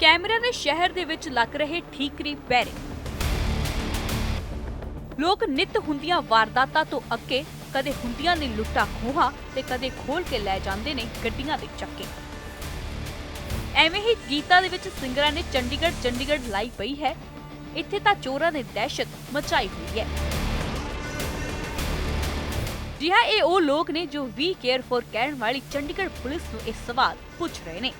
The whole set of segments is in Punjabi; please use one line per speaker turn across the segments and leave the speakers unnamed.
ਕੈਮਰਿਆਂ ਦੇ ਸ਼ਹਿਰ ਦੇ ਵਿੱਚ ਲੱਗ ਰਹੇ ਠੀਕਰੀ ਪਹਿਰੇ। ਲੋਕ ਨਿਤ ਹੁੰਦੀਆਂ ਵਾਰਦਾਤਾਂ ਤੋਂ ਅੱਕੇ ਕਦੇ ਹੁੰਦੀਆਂ ਨੇ ਲੁੱਟਾਂ ਖੋਹਾਂ ਤੇ ਕਦੇ ਖੋਲ ਕੇ ਲੈ ਜਾਂਦੇ ਨੇ ਗੱਡੀਆਂ ਦੇ ਚੱਕੇ। ਐਵੇਂ ਹੀ ਗੀਤਾ ਦੇ ਵਿੱਚ ਸਿੰਗਰਾਂ ਨੇ ਚੰਡੀਗੜ੍ਹ ਚੰਡੀਗੜ੍ਹ ਲਾਈ ਪਈ ਹੈ। ਇੱਥੇ ਤਾਂ ਚੋਰਾਂ ਨੇ ਦਹਿਸ਼ਤ ਮਚਾਈ ਹੋਈ ਹੈ। ਜੀ ਹਾਂ ਇਹ ਉਹ ਲੋਕ ਨੇ ਜੋ ਵੀ ਕੇਅਰ ਫॉर ਕਹਿਣ ਵਾਲੀ ਚੰਡੀਗੜ੍ਹ ਪੁਲਿਸ ਨੂੰ ਇਹ ਸਵਾਲ ਪੁੱਛ ਰਹੇ ਨੇ।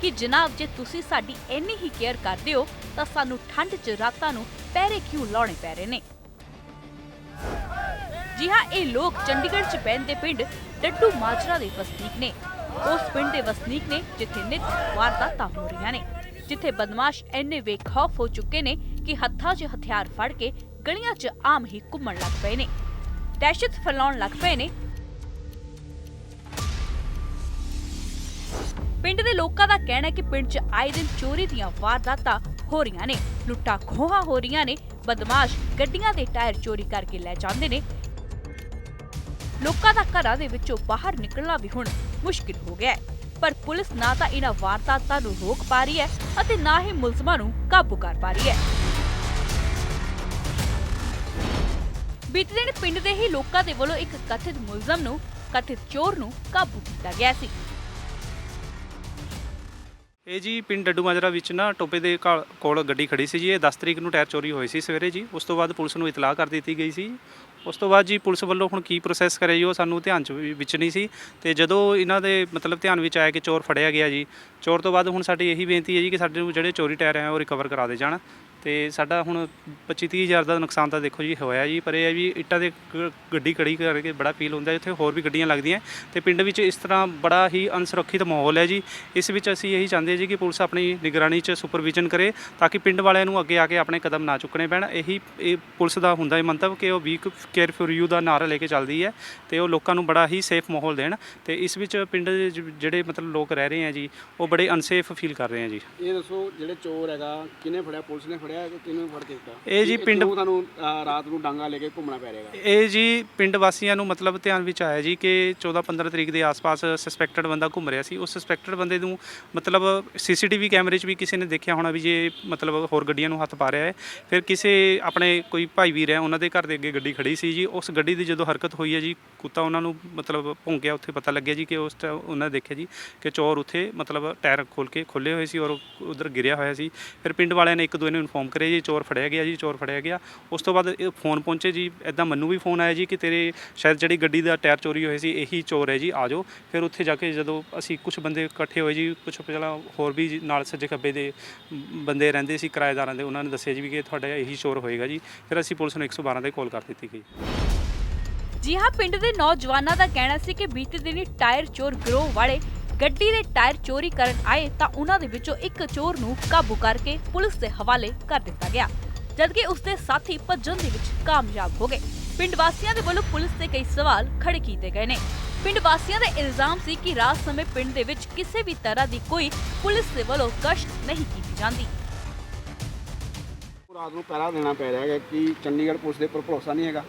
ਕਿ ਜਨਾਬ, ਜੇ ਤੁਸੀਂ ਸਾਡੀ ਇੰਨੀ ਹੀ ਕੇਅਰ ਕਰਦੇ ਹੋ, ਤਾਂ ਸਾਨੂੰ ਠੰਡ 'ਚ ਰਾਤਾਂ ਨੂੰ ਪਹਿਰੇ ਕਿਉਂ ਲਾਉਣੇ ਪੈ ਰਹੇ ਨੇ? ਜੀ ਹਾਂ, ਇਹ ਲੋਕ ਚੰਡੀਗੜ੍ਹ 'ਚ ਪੈਂਦੇ ਪਿੰਡ ਡੱਡੂ ਮਾਜਰਾ ਦੇ ਵਸਨੀਕ ਨੇ। ਉਸ ਪਿੰਡ ਦੇ ਵਸਨੀਕ ਨੇ ਜਿੱਥੇ ਨਿਤ ਵਾਰਦਾਤਾਂ ਹੋ ਰਹੀਆਂ ਨੇ, ਜਿੱਥੇ ਬਦਮਾਸ਼ ਇੰਨੇ ਬੇਖੌਫ ਹੋ ਚੁੱਕੇ ਨੇ ਕਿ ਹੱਥਾਂ 'ਚ ਹਥਿਆਰ ਫੜ ਕੇ ਗਲੀਆਂ 'ਚ ਆਮ ਹੀ ਘੁੰਮਣ ਲੱਗ ਪਏ ਨੇ। ਦਹਿਸ਼ਤ ਫੈਲਾਉਣ ਲੱਗ ਪਏ ਨੇ ਪਿੰਡ ਦੇ ਲੋਕਾਂ ਦਾ ਕਹਿਣਾ ਹੈ ਕਿ ਪਿੰਡ 'ਚ ਆਏ ਦਿਨ ਚੋਰੀ ਦੀਆਂ ਵਾਰਦਾਤਾਂ ਹੋ ਰਹੀਆਂ ਨੇ। ਲੁੱਟਾਂ ਖੋਹਾਂ ਹੋ ਰਹੀਆਂ ਨੇ। ਬਦਮਾਸ਼ ਗੱਡੀਆਂ ਦੇ ਟਾਇਰ ਚੋਰੀ ਕਰਕੇ ਲੈ ਜਾਂਦੇ ਨੇ। ਲੋਕਾਂ ਦਾ ਘਰਾਂ ਦੇ ਵਿੱਚੋਂ ਬਾਹਰ ਨਿਕਲਣਾ ਵੀ ਹੁਣ ਮੁਸ਼ਕਿਲ ਹੋ ਗਿਆ ਹੈ। ਪਰ ਪੁਲਿਸ ਨਾ ਤਾਂ ਇਹਨਾਂ ਵਾਰਦਾਤਾਂ ਨੂੰ ਰੋਕ ਪਾ ਰਹੀ ਹੈ ਅਤੇ ਨਾ ਹੀ ਮੁਲਜ਼ਮਾਂ ਨੂੰ ਕਾਬੂ ਕਰ ਪਾ ਰਹੀ ਹੈ। ਬੀਤੇ ਦਿਨ ਪਿੰਡ ਦੇ ਹੀ ਲੋਕਾਂ ਦੇ ਵੱਲੋਂ ਇੱਕ ਕਥਿਤ ਮੁਲਜ਼ਮ ਨੂੰ, ਕਥਿਤ ਚੋਰ ਨੂੰ ਕਾਬੂ ਕੀਤਾ ਗਿਆ ਸੀ।
ਇਹ ਜੀ ਪਿੰਡ ਡੱਡੂ ਮਾਜਰਾ ਵਿੱਚ ਨਾ ਟੋਪੇ ਦੇ ਘਾ- ਕੋਲ ਗੱਡੀ ਖੜੀ ਸੀ ਜੀ, ਇਹ 10 ਤਰੀਕ ਨੂੰ ਟਾਇਰ ਚੋਰੀ ਹੋਏ ਸੀ ਸਵੇਰੇ ਜੀ। ਉਸ ਤੋਂ ਬਾਅਦ ਪੁਲਿਸ ਨੂੰ ਇਤਲਾਹ ਕਰ ਦਿੱਤੀ ਗਈ ਸੀ। ਉਸ ਤੋਂ ਬਾਅਦ ਜੀ ਪੁਲਿਸ ਵੱਲੋਂ ਹੁਣ ਕੀ ਪ੍ਰੋਸੈਸ ਕਰੇ ਜੀ, ਉਹ ਸਾਨੂੰ ਧਿਆਨ ਚ ਵੀ- ਵਿੱਚ ਨਹੀਂ ਸੀ। ਤੇ ਜਦੋਂ ਇਹਨਾਂ ਦੇ ਮਤਲਬ ਧਿਆਨ ਵਿੱਚ ਆਇਆ ਕਿ ਚੋਰ ਫੜਿਆ ਗਿਆ ਜੀ, ਚੋਰ ਤੋਂ ਬਾਅਦ ਹੁਣ ਸਾਡੀ ਇਹੀ ਬੇਨਤੀ ਹੈ ਜੀ ਕਿ ਸਾਡੇ ਨੂੰ ਜਿਹੜੇ ਚੋਰੀ ਟਾਇਰ ਹੈ ਉਹ ਰਿਕਵਰ ਕਰਾ ਦੇ ਜਾਣ। ਤੇ ਸਾਡਾ ਹੁਣ 25 30 ਹਜ਼ਾਰ ਦਾ ਨੁਕਸਾਨ ਤਾਂ ਦੇਖੋ ਜੀ ਹੋਇਆ ਜੀ, ਪਰ ਇਹ ਹੈ ਵੀ ਇੱਟਾਂ ਦੇ ਗ- ਗੱਡੀ ਖੜੀ ਕਰਕੇ ਬੜਾ ਫੀਲ ਹੁੰਦਾ ਇੱਥੇ ਹੋਰ ਵੀ ਗੱਡੀਆਂ ਲੱਗਦੀਆਂ ਤੇ ਪਿੰਡ ਵਿੱਚ ਇਸ ਤਰ੍ਹਾਂ ਬੜਾ ਹੀ ਅਨਸੁਰੱਖਿਅਤ ਮਾਹੌਲ ਹੈ ਜੀ। ਇਸ ਵਿੱਚ ਅਸੀਂ ਇਹੀ ਚਾਹੁੰਦੇ ਹਾਂ ਜੀ ਕਿ ਪੁਲਿਸ ਆਪਣੀ ਨਿਗਰਾਨੀ 'ਚ ਸੁਪਰਵਿਜ਼ਨ ਕਰੇ ਤਾਂ ਕਿ ਪਿੰਡ ਵਾਲਿਆਂ ਨੂੰ ਅੱਗੇ ਆ ਕੇ ਆਪਣੇ ਕਦਮ ਨਾ ਚੁੱਕਣੇ ਪੈਣ। ਇਹੀ ਇਹ ਪੁਲਿਸ ਦਾ ਹੁੰਦਾ ਹੈ ਮੰਤਵ ਕਿ ਉਹ ਵੀਕ ਕੇਅਰ ਫॉर ਯੂ ਦਾ ਨਾਰਾ ਲੈ ਕੇ ਚੱਲਦੀ ਹੈ ਤੇ ਉਹ ਲੋਕਾਂ ਨੂੰ ਬੜਾ ਹੀ ਸੇਫ ਮਾਹੌਲ ਦੇਣ। ਤੇ ਇਸ ਵਿੱਚ ਪਿੰਡ ਦੇ ਜ- ਜਿਹੜੇ ਮਤਲਬ ਲੋਕ ਰਹਿ ਰਹੇ ਆ ਜੀ, ਉਹ ਬੜੇ ਅਨਸੇਫ ਫੀਲ ਕਰ ਰਹੇ ਆ ਜੀ।
ਇਹ ਦੱਸੋ ਜਿਹੜੇ ਚੋਰ ਹੈਗਾ, ਕਿਹਨੇ ਫੜਿਆ, ਪੁਲਿਸ ਨੇ ਫੜਿਆ ਕਿ ਕਿਹਨੇ ਫੜ ਕੇ ਦਿੱਤਾ?
ਇਹ ਜੀ ਪਿੰਡ-
ਤੁਹਾਨੂੰ ਰਾਤ ਨੂੰ ਡਾਂਗਾ ਲੈ ਕੇ ਘੁੰਮਣਾ ਪੈ ਰਿਹਾਗਾ?
ਇਹ ਜੀ ਪਿੰਡ ਵਾਸੀਆਂ ਨੂੰ ਮਤਲਬ ਧਿਆਨ ਵਿੱਚ ਆਇਆ ਜੀ ਕਿ 14-15 ਤਰੀਕ ਦੇ ਆਸ-ਪਾਸ ਸਸਪੈਕਟਡ ਬੰਦਾ ਘੁੰਮ ਰਿਹਾ ਸੀ। ਉਸ ਸਸਪੈਕਟਡ ਬੰਦੇ ਨੂੰ ਮਤਲਬ ਸੀਸੀਟੀਵੀ ਕੈਮਰੇ 'ਚ ਵੀ ਕਿਸੇ ਨੇ ਦੇਖਿਆ ਹੋਣਾ ਵੀ ਜੇ ਮਤਲਬ ਹੋਰ ਗੱਡੀਆਂ ਨੂੰ ਹੱਥ ਪਾ ਰਿਹਾ ਹੈ। ਫਿਰ ਕਿਸੇ ਆਪਣੇ ਕੋਈ ਭਾਈ ਵੀਰ ਹੈ ਉਹਨਾਂ ਦੇ ਘਰ ਦੇ ਅੱਗੇ ਗੱਡੀ ਖੜੀ ਸੀ ਜੀ। ਉਸ ਗੱਡੀ ਦੀ ਜਦੋਂ ਹਰਕਤ ਹੋਈ ਹੈ ਜੀ ਕੁੱਤਾ ਉਹਨਾਂ ਨੂੰ ਮਤਲਬ ਭੌਂਕਿਆ ਉੱਥੇ ਪਤਾ ਲੱਗਿਆ ਜੀ ਕਿ ਉਸ ਉਹਨਾਂ ਨੇ ਦੇਖਿਆ ਜੀ ਕਿ ਚੋਰ ਉੱਥੇ ਮਤਲਬ ਟਾਇਰ ਖੋਲ ਕੇ ਖੋਲੇ ਹੋਏ ਸੀ ਔਰ ਉਧਰ ਗਿਰਿਆ ਹੋਇਆ ਸੀ। ਫਿਰ ਪਿੰਡ ਵਾਲਿਆਂ ਨੇ ਇੱਕ ਦੂਜੇ ਨੂੰ ਇਨਫੋਰਮ ਕਰਿਆ ਜੀ, ਚੋਰ ਫੜਿਆ ਗਿਆ ਜੀ, ਚੋਰ ਫੜਿਆ ਗਿਆ। ਉਸ ਤੋਂ ਬਾਅਦ ਇਹ ਫੋਨ ਪਹੁੰਚੇ ਜੀ ਐਦਾਂ ਮੈਨੂੰ ਵੀ ਫੋਨ ਆਇਆ ਜੀ ਕਿ ਤੇਰੇ ਸ਼ਾਇਦ ਜਿਹੜੀ ਗੱਡੀ ਦਾ ਟਾਇਰ ਚੋਰੀ ਹੋਇਆ ਸੀ, ਇਹੀ ਚੋਰ ਹੈ ਜੀ, ਆ ਜਾਓ। ਫਿਰ ਉੱਥੇ ਜਾ ਕੇ ਜਦੋਂ ਅਸੀਂ ਕੁਝ ਬੰਦੇ ਇਕੱਠੇ ਹੋਏ ਜੀ ਕੁਝ ਪਹਿਲਾਂ ਹੋਰ ਵੀ ਜੀ ਨਾਲ ਸੱਜੇ ਖੱਬੇ ਦੇ ਬੰਦੇ ਰਹਿੰਦੇ ਸੀ, ਕਿਰਾਏਦਾਰਾਂ ਦੇ, ਉਹਨਾਂ ਨੇ ਦੱਸਿਆ ਜੀ ਵੀ ਕਿ ਤੁਹਾਡਾ ਇਹੀ ਚੋਰ ਹੋਏਗਾ ਜੀ। ਫਿਰ ਅਸੀਂ ਪੁਲਿਸ ਨੂੰ 112 ਤੇ ਕਾਲ ਕਰ ਦਿੱਤੀ ਗਈ।
ਜੀ ਹਾਂ, ਪਿੰਡ ਦੇ ਨੌਜਵਾਨਾਂ ਦਾ ਕਹਿਣਾ ਸੀ ਕਿ ਬੀਤੇ ਦਿਨੀ ਟਾਇਰ ਚੋਰ ਗਰੋਹ ਵਾਲੇ ਗੱਡੀ ਦੇ ਟਾਇਰ ਚੋਰੀ ਕਰਨ ਆਏ ਤਾਂ ਉਹਨਾਂ ਦੇ ਵਿੱਚੋਂ ਇੱਕ ਚੋਰ ਨੂੰ ਕਾਬੂ ਕਰਕੇ ਪੁਲਿਸ ਦੇ ਹਵਾਲੇ ਕਰ ਦਿੱਤਾ ਗਿਆ ਜਦਕਿ ਉਸਦੇ ਸਾਥੀ ਭੱਜਣ ਦੇ ਵਿੱਚ ਕਾਮਯਾਬ ਹੋ ਗਏ। ਪਿੰਡ ਵਾਸੀਆਂ ਦੇ ਵੱਲੋਂ ਪੁਲਿਸ ਤੇ ਕਈ ਸਵਾਲ ਖੜੇ ਕੀਤੇ ਗਏ ਨੇ। ਪਿੰਡ ਵਾਸੀਆਂ ਦਾ ਇਲਜ਼ਾਮ ਸੀ ਕਿ ਰਾਤ ਸਮੇਂ ਪਿੰਡ ਦੇ ਵਿੱਚ ਕਿਸੇ ਵੀ ਤਰ੍ਹਾਂ ਦੀ ਕੋਈ ਪੁਲਿਸ ਦੇ ਵੱਲੋਂ ਗਸ਼ਤ ਨਹੀਂ ਕੀਤੀ ਜਾਂਦੀ।
ਰਾਤ ਨੂੰ ਪਹਿਰਾ ਦੇਣਾ ਪੈ ਰਿਹਾ ਹੈ ਕਿ ਚੰਡੀਗੜ੍ਹ ਪੁਲਿਸ ਦੇ ਉੱਪਰ ਭਰੋਸਾ ਨਹੀਂ ਹੈਗਾ?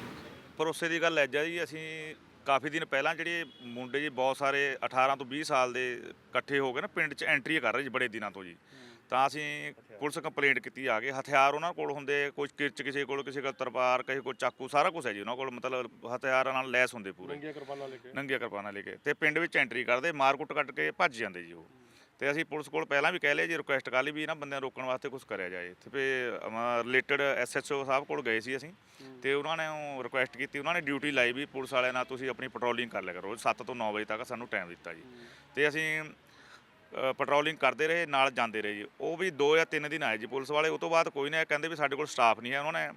ਭਰੋਸੇ ਦੀ ਗੱਲ ਐ ਜੀ ਅਸੀਂ ਕਾਫੀ ਦਿਨ ਪਹਿਲਾਂ ਜਿਹੜੇ ਮੁੰਡੇ ਜੀ ਬਹੁਤ ਸਾਰੇ 18 ਤੋਂ 20 ਸਾਲ ਦੇ ਇਕੱਠੇ ਹੋ ਕੇ ਨਾ ਪਿੰਡ 'ਚ ਐਂਟਰੀ ਕਰ ਰਹੇ ਜੀ ਬੜੇ ਦਿਨਾਂ ਤੋਂ ਜੀ। ਤਾਂ ਅਸੀਂ ਪੁਲਿਸ ਕੰਪਲੇਂਟ ਕੀਤੀ ਆ ਕੇ ਹਥਿਆਰ ਉਹਨਾਂ ਕੋਲ ਹੁੰਦੇ ਕੋਈ ਕਿਰਚ ਕਿਸੇ ਕੋਲ ਕਿਸੇ ਕੋਲ ਤਰਪਾਰ ਕਿਸੇ ਕੋਲ ਚਾਕੂ ਸਾਰਾ ਕੁਝ ਹੈ ਜੀ ਉਹਨਾਂ ਕੋਲ ਮਤਲਬ ਹਥਿਆਰਾਂ ਨਾਲ ਲੈਸ ਹੁੰਦੇ ਪੂਰੇ। ਨੰਗੀਆਂ ਕਿਰਪਾਨਾਂ ਲੈ ਕੇ। ਨੰਗੀਆਂ ਕਿਰਪਾਨਾਂ ਲੈ ਕੇ। ਤੇ ਪਿੰਡ ਵਿੱਚ ਐਂਟਰੀ ਕਰਦੇ ਮਾਰਕੁੱਟ ਕੱਢ ਕੇ ਭੱਜ ਜਾਂਦੇ ਜੀ ਉਹ। ਤੇ ਅਸੀਂ ਪੁਲਿਸ ਕੋਲ ਪਹਿਲਾਂ ਵੀ ਕਹਿ ਲਿਆ ਜੀ ਰਿਕੁਐਸਟ ਕਰ ਲਈ ਵੀ ਇਹਨਾਂ ਬੰਦਿਆਂ ਨੂੰ ਰੋਕਣ ਵਾਸਤੇ ਕੁਝ ਕਰਿਆ ਜਾਏ। ਤੇ ਫੇ ਰਿਲੇਟਡ ਐਸਐਚਓ ਸਾਹਿਬ ਕੋਲ ਗਏ ਸੀ ਅਸੀਂ ਤੇ ਉਹਨਾਂ ਨੇ ਉਹ ਰਿਕੁਐਸਟ ਕੀਤੀ ਉਹਨਾਂ ਨੇ ਡਿਊਟੀ ਲਾਈ ਵੀ ਪੁਲਿਸ ਵਾਲਿਆਂ ਨਾਲ ਤੁਸੀਂ ਆਪਣੀ ਪੈਟਰੋਲਿੰਗ ਕਰ ਲਿਆ ਕਰੋ 7 ਤੋਂ 9 ਵਜੇ ਤੱਕ ਸਾਨੂੰ ਟਾਈਮ ਦਿੱਤਾ ਜੀ। ਤੇ ਅਸੀਂ ਪੈਟਰੋਲਿੰਗ ਕਰਦੇ ਰਹੇ ਨਾਲ ਜਾਂਦੇ ਰਹੇ ਜੀ। ਉਹ ਵੀ 2 ਜਾਂ 3 ਦਿਨ ਆਏ ਜੀ ਪੁਲਿਸ ਵਾਲੇ ਉਹ ਤੋਂ ਬਾਅਦ ਕੋਈ ਨਹੀਂ ਕਹਿੰਦੇ ਵੀ ਸਾਡੇ ਕੋਲ ਸਟਾਫ ਨਹੀਂ ਹੈ ਉਹਨਾਂ ਨੇ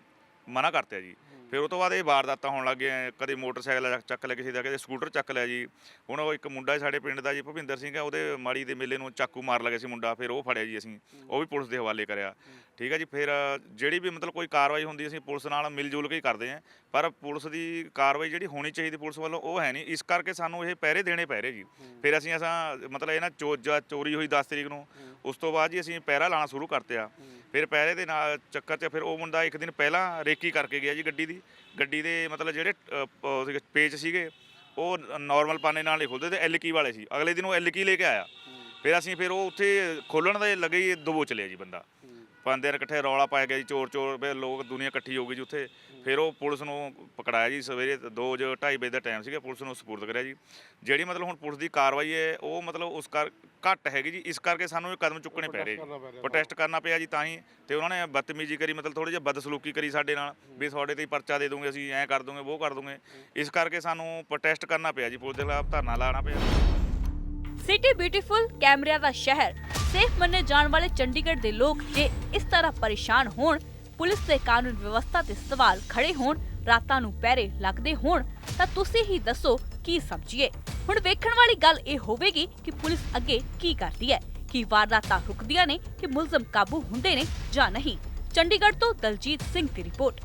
ਮਨਾ ਕਰਤੇ ਜੀ। ਫਿਰ ਉਹ ਤੋਂ ਬਾਅਦ ਇਹ ਵਾਰਦਾਤਾਂ ਹੋਣ ਲੱਗ ਗਈਆਂ, ਕਦੇ ਮੋਟਰਸਾਈਕਲ ਚੱਕ- ਲਿਆ, ਕਿਸੇ ਦਾ ਕਦੇ ਸਕੂਟਰ ਚੱਕ ਲਿਆ ਜੀ। ਹੁਣ ਉਹ ਇੱਕ ਮੁੰਡਾ ਸਾਡੇ ਪਿੰਡ ਦਾ ਜੀ, ਭੁਪਿੰਦਰ ਸਿੰਘ ਆ, ਉਹਦੇ ਮਾੜੀ ਦੇ ਮੇਲੇ ਨੂੰ ਚਾਕੂ ਮਾਰ ਲਗੇ ਸੀ ਮੁੰਡਾ, ਫਿਰ ਉਹ ਫੜਿਆ ਜੀ ਅਸੀਂ, ਉਹ ਵੀ ਪੁਲਿਸ ਦੇ ਹਵਾਲੇ ਕਰਿਆ। ਠੀਕ ਹੈ ਜੀ, ਫਿਰ ਜਿਹੜੀ ਵੀ ਮਤਲਬ ਕੋਈ ਕਾਰਵਾਈ ਹੁੰਦੀ ਅਸੀਂ ਪੁਲਿਸ ਨਾਲ ਮਿਲ ਜੁਲ ਕੇ ਹੀ ਕਰਦੇ ਹਾਂ ਪਰ ਪੁਲਿਸ ਦੀ ਕਾਰਵਾਈ ਜਿਹੜੀ ਹੋਣੀ ਚਾਹੀਦੀ ਪੁਲਿਸ ਵੱਲੋਂ ਉਹ ਹੈ ਨਹੀਂ, ਇਸ ਕਰਕੇ ਸਾਨੂੰ ਇਹ ਪਹਿਰੇ ਦੇਣੇ ਪੈ ਰਹੇ ਜੀ। ਫਿਰ ਅਸੀਂ ਅਸਾਂ ਮਤਲਬ ਇਹ ਨਾ ਚੋ- ਜਾਂ ਚੋਰੀ ਹੋਈ 10 ਤਰੀਕ ਨੂੰ, ਉਸ ਤੋਂ ਬਾਅਦ ਜੀ ਅਸੀਂ ਪਹਿਰਾ ਲਾਣਾ ਸ਼ੁਰੂ ਕਰਤੇ ਆ ਫਿਰ ਪਹਿਰੇ ਦੇ ਨਾਲ ਚੱਕਰ 'ਚ ਫਿਰ ਉਹ ਮੁੰਡਾ ਇੱਕ ਦਿਨ ਪਹਿਲਾਂ ਰੇਕੀ ਕਰਕੇ ਗਿਆ ਜੀ ਗੱਡੀ ਦੀ ਗੱਡੀ ਦੇ ਮਤਲਬ ਜਿਹੜੇ ਉਹ ਸੀਗੇ ਪੇਚ ਸੀਗੇ ਉਹ ਨਾਰਮਲ ਪਾਨੇ ਨਾਲ ਨਹੀਂ ਖੁੱਲਦੇ ਤੇ ਐਲ ਕੀ ਵਾਲੇ ਸੀ। ਅਗਲੇ ਦਿਨ ਉਹ ਐਲ ਕੀ ਲੈ ਕੇ ਆਇਆ। ਫਿਰ ਅਸੀਂ ਫਿਰ ਉਹ ਉੱਥੇ ਖੋਲਣ ਦੇ ਲੱਗੇ ਹੀ ਦੋ ਚਲੇ ਜੀ ਬੰਦਾ। ਪੰਜ ਦਿਨ ਇਕੱਠੇ ਰੌਲਾ ਪਾਇਆ ਗਿਆ ਜੀ ਚੋਰ ਚੋਰ ਫਿਰ ਲੋਕ ਦੁਨੀਆ ਇਕੱਠੀ ਹੋ ਗਈ ਜੀ ਉੱਥੇ। ਫਿਰ ਉਹ ਪੁਲਿਸ ਨੂੰ ਪਕੜਾਇਆ ਜੀ ਸਵੇਰੇ 2 ਵਜੇ 2:30 ਵਜੇ ਦਾ ਟਾਈਮ ਸੀਗਾ ਪੁਲਿਸ ਨੂੰ ਸਪੁਰਦ ਕਰਿਆ ਜੀ। ਜਿਹੜੀ ਮਤਲਬ ਹੁਣ ਪੁਲਿਸ ਦੀ ਕਾਰਵਾਈ ਹੈ ਉਹ ਮਤਲਬ ਉਸ ਕਰ ਘੱਟ ਹੈਗੀ ਜੀ। ਇਸ ਕਰਕੇ ਸਾਨੂੰ ਇਹ ਕਦਮ ਚੁੱਕਣੇ ਪੈ ਰਹੇ ਜੀ। ਪ੍ਰੋਟੈਸਟ ਕਰਨਾ ਪਿਆ ਜੀ ਤਾਂ ਹੀ ਤੇ ਉਹਨਾਂ ਨੇ ਬਦਤਮੀਜ਼ੀ ਕਰੀ ਮਤਲਬ ਥੋੜੀ ਜਿਹੀ ਬਦਸਲੂਕੀ ਕਰੀ ਸਾਡੇ ਨਾਲ ਵੀ ਤੁਹਾਡੇ ਤੇ ਪਰਚਾ ਦੇ ਦੂੰਗੇ ਅਸੀਂ ਐਂ ਕਰ ਦੂੰਗੇ ਉਹ ਕਰ ਦੂੰਗੇ। ਇਸ ਕਰਕੇ ਸਾਨੂੰ ਪ੍ਰੋਟੈਸਟ ਕਰਨਾ ਪਿਆ ਜੀ ਪੁਲਿਸ ਦੇ ਖਿਲਾਫ ਧਰਨਾ ਲਾਣਾ ਪਿਆ।
ਸਿਟੀ ਬਿਊਟੀਫੁਲ ਕੈਮਰਿਆਂ ਦਾ ਸ਼ਹਿਰ। ਸੇਫ ਮੰਨੇ ਜਾਣ ਵਾਲੇ ਚੰਡੀਗੜ੍ਹ ਦੇ ਲੋਕ ਜੇ ਇਸ ਤਰ੍ਹਾਂ ਪਰੇਸ਼ਾਨ ਹੋਣ ਪੁਲਿਸ ਦੇ ਕਾਨੂੰਨ ਵਿਵਸਥਾ ਤੇ ਸਵਾਲ ਖੜੇ ਹੋਣ, ਰਾਤਾਂ ਨੂੰ ਪਹਿਰੇ ਲੱਗਦੇ ਹੋਣ, ਤਾਂ ਤੁਸੀਂ ਹੀ ਦੱਸੋ ਕੀ ਸਮਝੀਏ? ਹੁਣ ਵੇਖਣ ਵਾਲੀ ਗੱਲ ਇਹ ਹੋਵੇਗੀ ਕਿ ਪੁਲਿਸ ਅੱਗੇ ਕੀ ਕਰਦੀ ਹੈ, ਕੀ ਵਾਰਦਾਤਾਂ ਰੁਕਦੀਆਂ ਨੇ, ਕਿ ਮੁਲਜ਼ਮ ਕਾਬੂ ਹੁੰਦੇ ਨੇ ਜਾਂ ਨਹੀਂ। ਚੰਡੀਗੜ੍ਹ ਤੋਂ ਦਲਜੀਤ ਸਿੰਘ ਦੀ ਰਿਪੋਰਟ।